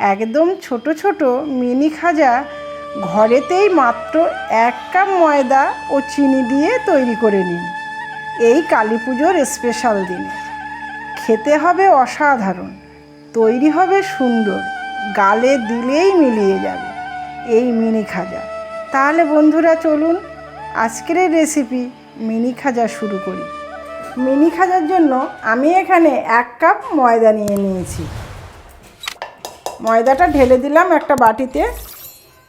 একদম ছোট ছোট মিনি খাজা ঘরেতেই মাত্র এক কাপ ময়দা ও চিনি দিয়ে তৈরি করে নিন। এই কালী পুজোর স্পেশাল দিনে। খেতে হবে অসাধারণ, তৈরি হবে সুন্দর, গালে দিলেই মিলিয়ে যাবে এই মিনি খাজা। তাহলে বন্ধুরা চলুন আজকের রেসিপি মিনি খাজা শুরু করি। মিনি খাজার জন্য আমি এখানে এক কাপ ময়দা নিয়ে নিয়েছি। ময়দাটা ঢেলে দিলাম একটা বাটিতে।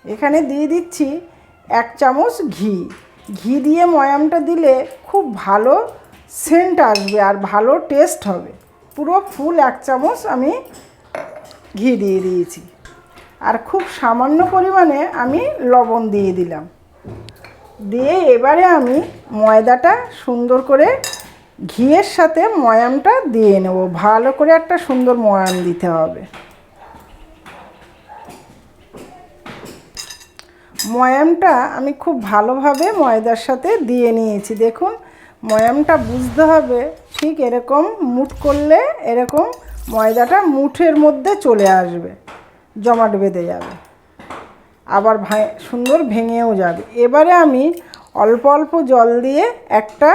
এখানে দিয়ে দিচ্ছি এক চামচ ঘি। ঘি দিয়ে ময়ামটা দিলে খুব ভালো সেন্ট আসবে আর ভালো টেস্ট হবে। পুরো ফুল এক চামচ আমি ঘি দিয়ে দিয়েছি। আর খুব সামান্য পরিমাণে আমি লবণ দিয়ে দিলাম। দিয়ে এবারে আমি ময়দাটা সুন্দর করে ঘিয়ের সাথে ময়ামটা দিয়ে নেব। ভালো করে একটা সুন্দর ময়াম দিতে হবে। ময়ামটা আমি খুব ভালোভাবে ময়দার সাথে দিয়ে নিয়েছি। দেখুন, ময়ামটা বুঝতে হবে, ঠিক এরকম মুঠ করলে এরকম ময়দাটা মুঠের মধ্যে চলে আসবে, জমাট বেঁধে যাবে। আবার সুন্দর ভেঙেও যাবে। এবারে আমি অল্প অল্প জল দিয়ে একটা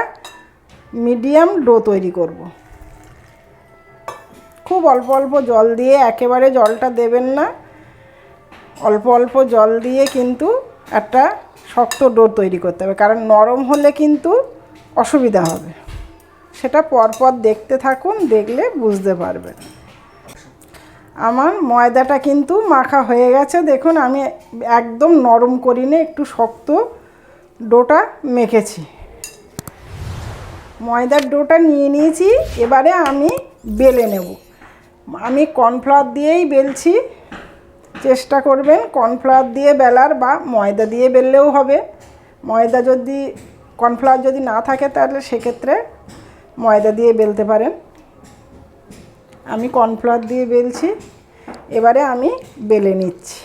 মিডিয়াম ডো তৈরি করব। খুব অল্প অল্প জল দিয়ে একেবারে জলটা দেবেন না। অল্প অল্প জল দিয়ে কিন্তু একটা শক্ত ডোর তৈরি করতে হবে। কারণ নরম হলে কিন্তু অসুবিধা হবে। সেটা পরপর দেখতে থাকুন, দেখলে বুঝতে পারবেন। আমার ময়দাটা কিন্তু মাখা হয়ে গেছে। দেখুন, আমি একদম নরম করিনি একটু শক্ত ডোটা মেখেছি। ময়দার ডোটা নিয়ে নিয়েছি, এবারে আমি বেলে নেব। আমি কর্নফ্লাওয়ার দিয়েই বেলছি। চেষ্টা করবেন কর্নফ্লাওয়ার দিয়ে বেলার বা ময়দা দিয়ে বেললেও হবে। ময়দা যদি, কর্নফ্লাওয়ার যদি না থাকে তাহলে সেক্ষেত্রে ময়দা দিয়ে বেলতে পারেন। আমি কর্নফ্লাওয়ার দিয়ে বেলছি, এবারে আমি বেলে নিচ্ছি।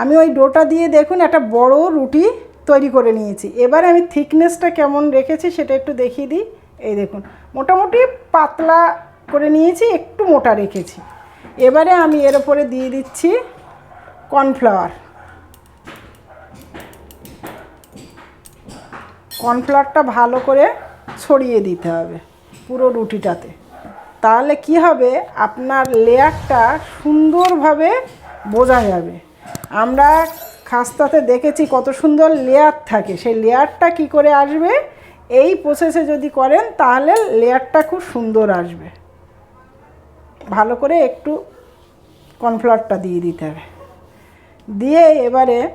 আমি ওই ডোটা দিয়ে দেখুন একটা বড় রুটি তৈরি করে নিয়েছি। এবারে আমি থিকনেসটা কেমন রেখেছি সেটা একটু দেখিয়ে দিই। এই দেখুন, মোটামুটি পাতলা করে নিয়েছি, একটু মোটা রেখেছি। এবারে আমি এর উপরে দিয়ে দিচ্ছি কর্নফ্লাওয়ার। কর্নফ্লাওয়ারটা ভালো করে ছড়িয়ে দিতে হবে পুরো রুটিটাতে। তাহলে কি হবে? আপনার লেয়ারটা সুন্দরভাবে বোঝা যাবে। আমরা খাস্তাতে দেখেছি কত সুন্দর লেয়ার থাকে। সেই লেয়ারটা কি করে আসবে? এই প্রসেসে যদি করেন, তাহলে লেয়ারটা খুব সুন্দর আসবে। ভালো করে একটু কর্নফ্লাওয়ারটা দিয়ে দিতে হবে। দিয়ে এবারে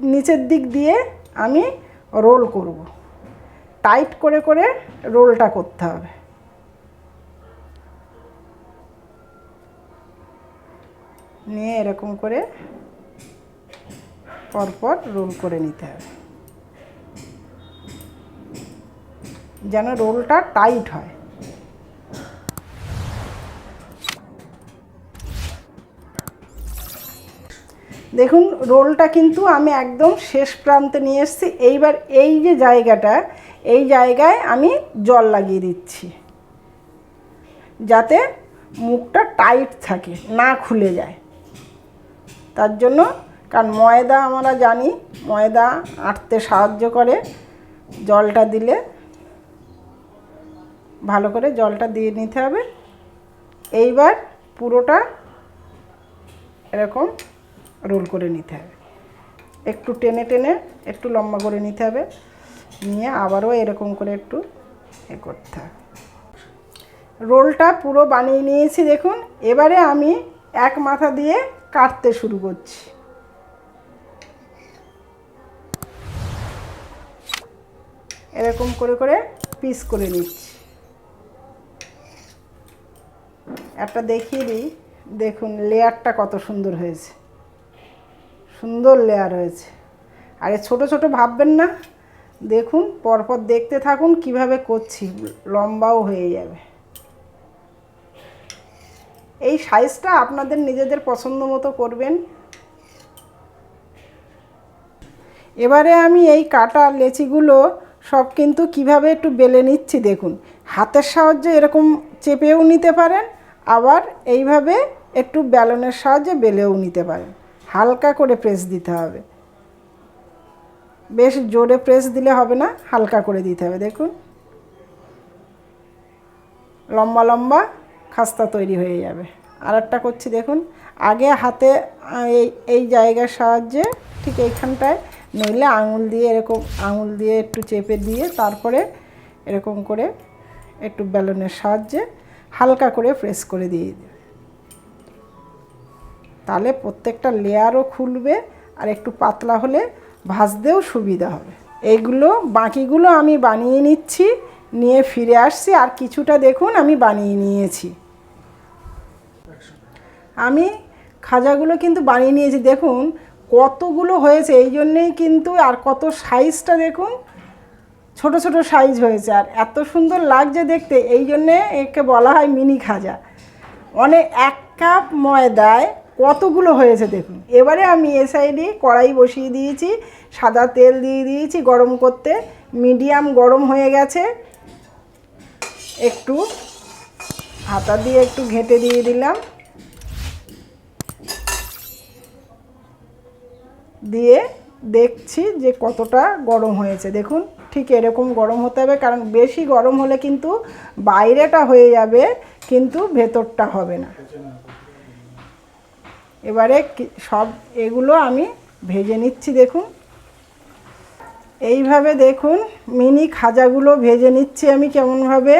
নিচের দিক দিয়ে আমি রোল করব। টাইট করে করে রোলটা করতে হবে। নিয়ে এরকম করে পরপর রোল করে নিতে হবে। যেন রোলটা টাইট হয়। দেখুন, রোলটা কিন্তু আমি একদম শেষ প্রান্তে নিয়ে এসেছি। এইবার এই যে জায়গাটা, এই জায়গায় আমি জল লাগিয়ে দিচ্ছি। যাতে মুখটা টাইট থাকে, না খুলে যায়। তার জন্য, কারণ ময়দা আমরা জানি, ময়দা আঁটতে সাহায্য করে। জলটা দিলে ভালো করে জলটা দিয়ে নিতে হবে। এইবার পুরোটা এরকম রোল করে নিতে হবে। একটু টেনে টেনে একটু লম্বা করে নিতে হবে। নিয়ে আবারও এরকম করে একটু এ করতে হবে। রোলটা পুরো বানিয়ে নিয়েছি দেখুন। এবারে আমি এক মাথা দিয়ে কাটতে শুরু করছি। এরকম করে করে পিস করে নিচ্ছি। একটা দেখিয়ে দিই। দেখুন লেয়ারটা কত সুন্দর হয়েছে। সুন্দর লেয়ার হয়েছে আর ছোটো ছোটো ভাববেন না, দেখুন, পরপর দেখতে থাকুন কীভাবে করছি, লম্বাও হয়ে যাবে। এই সাইজটা আপনাদের নিজেদের পছন্দ মতো করবেন। এবারে আমি এই কাটা লেচিগুলো সব কিন্তু কীভাবে একটু বেলে নিচ্ছি দেখুন। হাতের সাহায্যে এরকম চেপেও নিতে পারেন, আবার এইভাবে একটু ব্যালনের সাহায্যে বেলেও নিতে পারেন। হালকা করে প্রেস দিতে হবে। বেশ জোরে প্রেস দিলে হবে না, হালকা করে দিতে হবে। দেখুন। লম্বা লম্বা খাস্তা তৈরি হয়ে যাবে। আর একটা করছি, দেখুন। আগে হাতে এই এই জায়গার সাহায্যে ঠিক এইখানটায় নইলে আঙুল দিয়ে এরকম, আঙুল দিয়ে একটু চেপে দিয়ে তারপরে এরকম করে একটু ব্যালনের সাহায্যে হালকা করে প্রেস করে দিয়ে তাহলে প্রত্যেকটা লেয়ারও খুলবে আর একটু পাতলা হলে ভাজতেও সুবিধা হবে। এইগুলো, বাকিগুলো আমি বানিয়ে নিচ্ছি, নিয়ে ফিরে আসছি আর কিছুটা দেখুন আমি বানিয়ে নিয়েছি। আমি খাজাগুলো কিন্তু বানিয়ে নিয়েছি, দেখুন কতগুলো হয়েছে, এই জন্যেই কিন্তু আর কত সাইজটা দেখুন, ছোট ছোট সাইজ হয়েছে আর এত সুন্দর লাগছে দেখতে, এই জন্যে একে বলা হয় মিনি খাজা। অনেক এক কাপ ময়দায় কতগুলো হয়েছে দেখুন। এবারে আমি এ সাইডে কড়াই বসিয়ে দিয়েছি, সাদা তেল দিয়ে দিয়েছি গরম করতে। মিডিয়াম গরম হয়ে গেছে। একটু হাতা দিয়ে একটু ঘেঁটে দিয়ে দিলাম। দিয়ে দেখছি যে কতটা গরম হয়েছে। দেখুন, ঠিক এরকম গরম হতে হবে, কারণ বেশি গরম হলে কিন্তু বাইরেটা হয়ে যাবে, কিন্তু ভেতরটা হবে না। এবারে সব এগুলো আমি ভেজে নিচ্ছি, দেখুন। এইভাবে দেখুন, মিনি খাজাগুলো ভেজে নিচ্ছি আমি কেমনভাবে।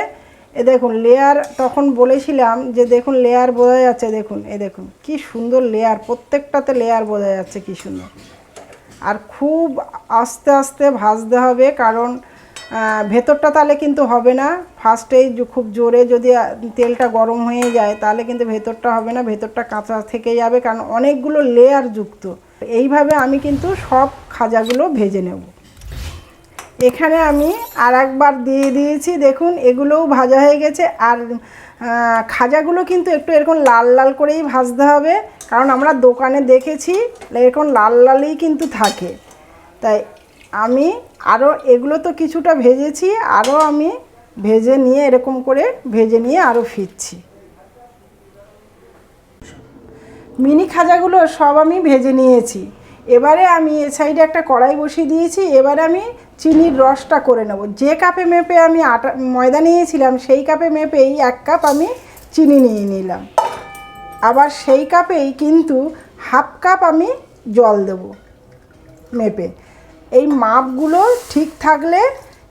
এ দেখুন লেয়ার তখন বলেছিলাম যে দেখুন লেয়ার বোঝা যাচ্ছে, দেখুন, এ দেখুন, কি সুন্দর লেয়ার প্রত্যেকটাতে লেয়ার বোঝা যাচ্ছে, কি সুন্দর। আর খুব আস্তে আস্তে ভাজতে হবে, কারণ ভেতরটা তাহলে কিন্তু হবে না। ফার্স্টেই খুব জোরে যদি তেলটা গরম হয়ে যায়, তাহলে কিন্তু ভেতরটা হবে না, ভেতরটা কাঁচা থেকে যাবে, কারণ অনেকগুলো লেয়ার যুক্ত। এইভাবে আমি কিন্তু সব খাজাগুলো ভেজে নেব। এখানে আমি আর একবার দিয়ে দিয়েছি, দেখুন, এগুলোও ভাজা হয়ে গেছে। আর খাজাগুলো কিন্তু একটু এরকম লাল লাল করেই ভাজতে হবে, কারণ আমরা দোকানে দেখেছি, এরকম লাল লালই কিন্তু থাকে। তাই আমি আরও এগুলো তো কিছুটা ভেজেছি আরও আমি ভেজে নিয়ে এরকম করে ভেজে নিয়ে আরও ফিরছি। মিনি খাজাগুলো সব আমি ভেজে নিয়েছি। এবারে আমি এ সাইডে একটা কড়াই বসিয়ে দিয়েছি, এবারে আমি চিনির রসটা করে নেব। যে কাপে মেপে আমি আটা, ময়দা নিয়েছিলাম, সেই কাপে মেপেই এক কাপ আমি চিনি নিয়ে নিলাম। আবার সেই কাপেই কিন্তু হাফ কাপ আমি জল দেব মেপে। এই মাপগুলো ঠিক থাকলে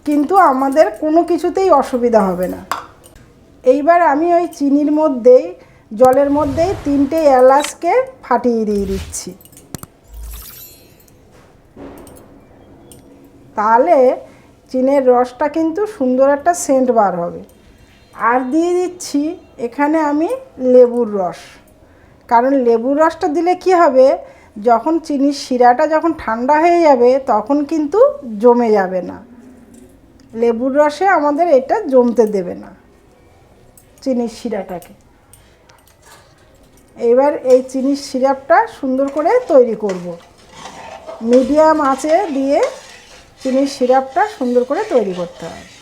কিন্তু আমাদের কোনো কিছুতেই অসুবিধা হবে না। এইবার আমি ওই চিনির মধ্যেই, জলের মধ্যেই তিনটে এলাচকে ফাটিয়ে দিয়ে দিচ্ছি। তাহলে চিনের রসটা কিন্তু সুন্দর একটা সেন্ট বার হবে। আর দিয়ে দিচ্ছি এখানে আমি লেবুর রস। কারণ লেবুর রসটা দিলে কি হবে? যখন চিনির শিরাটা যখন ঠান্ডা হয়ে যাবে, তখন কিন্তু জমে যাবে না। লেবুর রসে আমাদের এটা জমতে দেবে না, চিনির শিরাটাকে। এবার এই চিনির সিরাপটা সুন্দর করে তৈরি করব। মিডিয়াম আঁচে দিয়ে চিনির সিরাপটা সুন্দর করে তৈরি করতে হবে।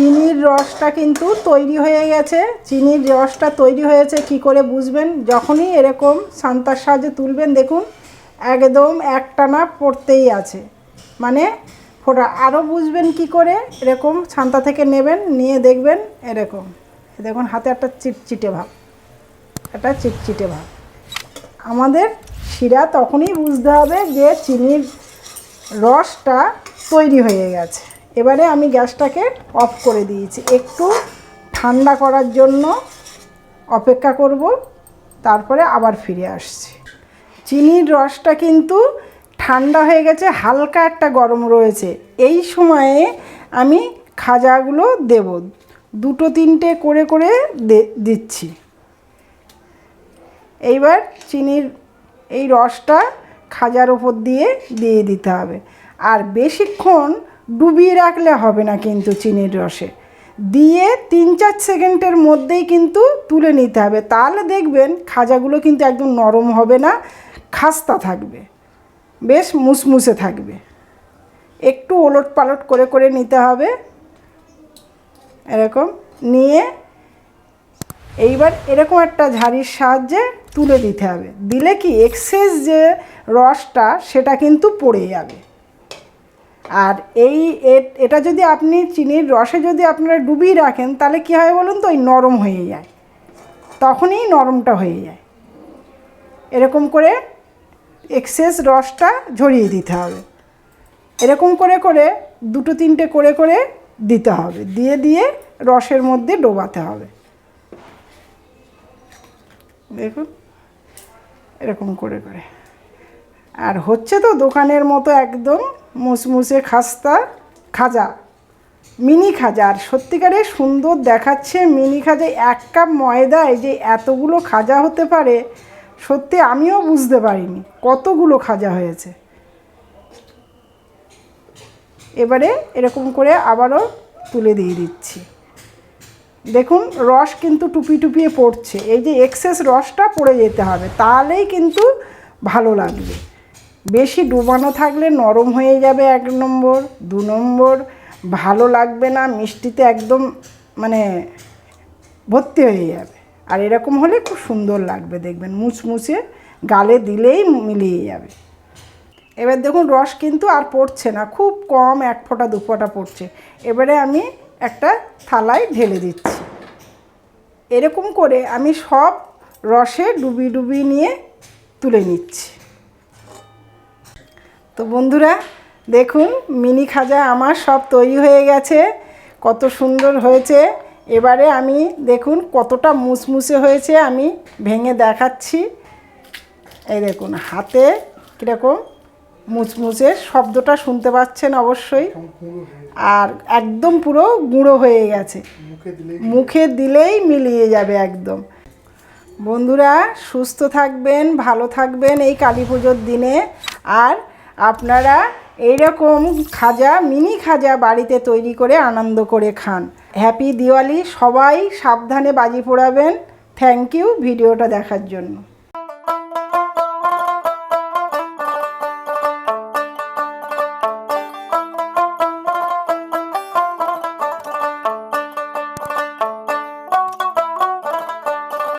চিনির রসটা কিন্তু তৈরি হয়ে গেছে। চিনির রসটা তৈরি হয়েছে, কি করে বুঝবেন? যখনই এরকম সান্তার সাহায্যে তুলবেন, দেখুন, একদম একটানা পড়তেই আছে। মানে ফোটা আরও বুঝবেন কি করে? এরকম ছান্তা থেকে নেবেন, নিয়ে দেখবেন এরকম। দেখুন, হাতে একটা চিটচিটে ভাব। একটা চিটচিটে ভাব। আমাদের শিরা তখনই বুঝতে হবে যে চিনির রসটা তৈরি হয়ে গেছে। এবারে আমি গ্যাসটাকে অফ করে দিয়েছি। একটু ঠান্ডা করার জন্য অপেক্ষা করব, তারপরে আবার ফিরে আসছি। চিনির রসটা কিন্তু ঠান্ডা হয়ে গেছে, হালকা একটা গরম রয়েছে। এই সময়ে আমি খাজাগুলো দেব, দুটো তিনটে করে করে দিচ্ছি। এইবার চিনির এই রসটা খাজার ওপর দিয়ে দিয়ে দিতে হবে। আর বেশিক্ষণ ডুবিয়ে রাখলে হবে না কিন্তু চিনির রসে। দিয়ে তিন চার সেকেন্ডের মধ্যেই কিন্তু তুলে নিতে হবে। তাহলে দেখবেন খাজাগুলো কিন্তু একদম নরম হবে না, খাস্তা থাকবে। বেশ মুসমুসে থাকবে। একটু ওলট পালট করে করে নিতে হবে। এরকম নিয়ে এইবার এরকম একটা ঝাড়ির সাহায্যে তুলে দিতে হবে। দিলে কি এক্সেস যে রসটা সেটা কিন্তু পড়ে যাবে। আর এই এটা যদি আপনি চিনির রসে যদি আপনারা ডুবিয়ে রাখেন, তাহলে কী হয় বলুন তো, ওই নরম হয়ে যায়। তখনই নরমটা হয়ে যায়। এরকম করে এক্সেস রসটা ঝরিয়ে দিতে হবে। এরকম করে করে, দুটো তিনটে করে করে দিতে হবে। দিয়ে দিয়ে রসের মধ্যে ডোবাতে হবে। দেখুন, এরকম করে করে। আর হচ্ছে তো দোকানের মতো একদম মুসমুসে খাস্তা, খাজা, মিনি খাজা। আর সত্যিকারে সুন্দর দেখাচ্ছে মিনি খাজা, এক কাপ ময়দায় যে এতগুলো খাজা হতে পারে, সত্যি আমিও বুঝতে পারিনি কতগুলো খাজা হয়েছে। এবারে এরকম করে আবারও তুলে দিয়ে দিচ্ছি। দেখুন, রস কিন্তু টুপি টুপিয়ে পড়ছে। এই যে এক্সেস রসটা পড়ে যেতে হবে, তাহলেই কিন্তু ভালো লাগবে। বেশি ডুবানো থাকলে নরম হয়ে যাবে এক নম্বর, দু নম্বর, ভালো লাগবে না, মিষ্টিতে একদম মানে ভর্তি হয়ে যাবে। আর এরকম হলে খুব সুন্দর লাগবে দেখবেন, মুচমুচে গালে দিলেই মিলিয়ে যাবে। এবার দেখুন রস কিন্তু আর পড়ছে না, খুব কম এক ফোঁটা, দু ফোঁটা পড়ছে। এবারে আমি একটা থালায় ঢেলে দিচ্ছি। এরকম করে আমি সব রসে ডুবি ডুবি নিয়ে তুলে নিচ্ছি। তো বন্ধুরা দেখুন মিনি খাজা আমার সব তৈরি হয়ে গেছে কত সুন্দর হয়েছে। এবারে আমি দেখুন কতটা মুসমুসে হয়েছে আমি ভেঙে দেখাচ্ছি। এই দেখুন হাতে কীরকম মুচমুচে শব্দটা শুনতে পাচ্ছেন অবশ্যই। আর একদম পুরো গুঁড়ো হয়ে গেছে। মুখে দিলেই মিলিয়ে যাবে একদম। বন্ধুরা সুস্থ থাকবেন ভালো থাকবেন এই কালী পুজোর দিনে। আর আপনারা এইরকম খাজা, মিনি খাজা বাড়িতে তৈরি করে আনন্দ করে খান। হ্যাপি দিওয়ালি, সবাই সাবধানে বাজি পোড়াবেন। থ্যাংক ইউ ভিডিওটা দেখার জন্য।